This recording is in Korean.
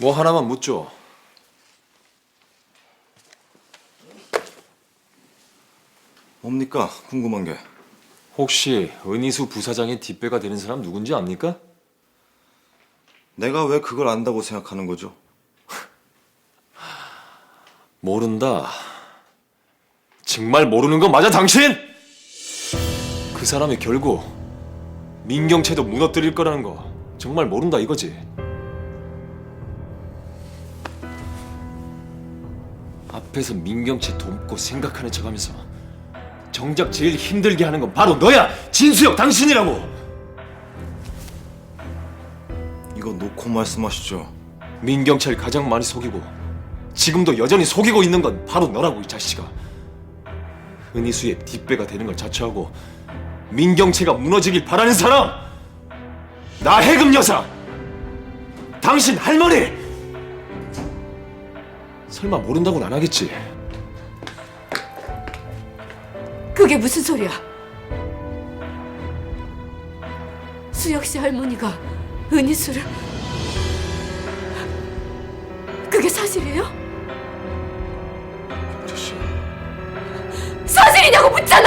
뭐 하나만 묻죠. 뭡니까? 궁금한 게. 혹시 은희수 부사장의 뒷배가 되는 사람 누군지 압니까? 내가 왜 그걸 안다고 생각하는 거죠? 모른다. 정말 모르는 거 맞아, 당신? 그 사람이 결국 민경채도 무너뜨릴 거라는 거 정말 모른다 이거지. 앞에서 민경채 돕고 생각하는 척하면서 정작 제일 힘들게 하는 건 바로 너야, 진수혁 당신이라고. 이거 놓고 말씀하시죠. 민경채를 가장 많이 속이고 지금도 여전히 속이고 있는 건 바로 너라고 이 자식아. 은희수의 뒷배가 되는 걸 자처하고 민경채가 무너지길 바라는 사람. 나 해금 여사. 당신 할머니. 설마 모른다고는 안 하겠지. 그게 무슨 소리야? 수혁 씨 할머니가 은희수를 그게 사실이에요? 아저씨. 사실이냐고 묻잖아!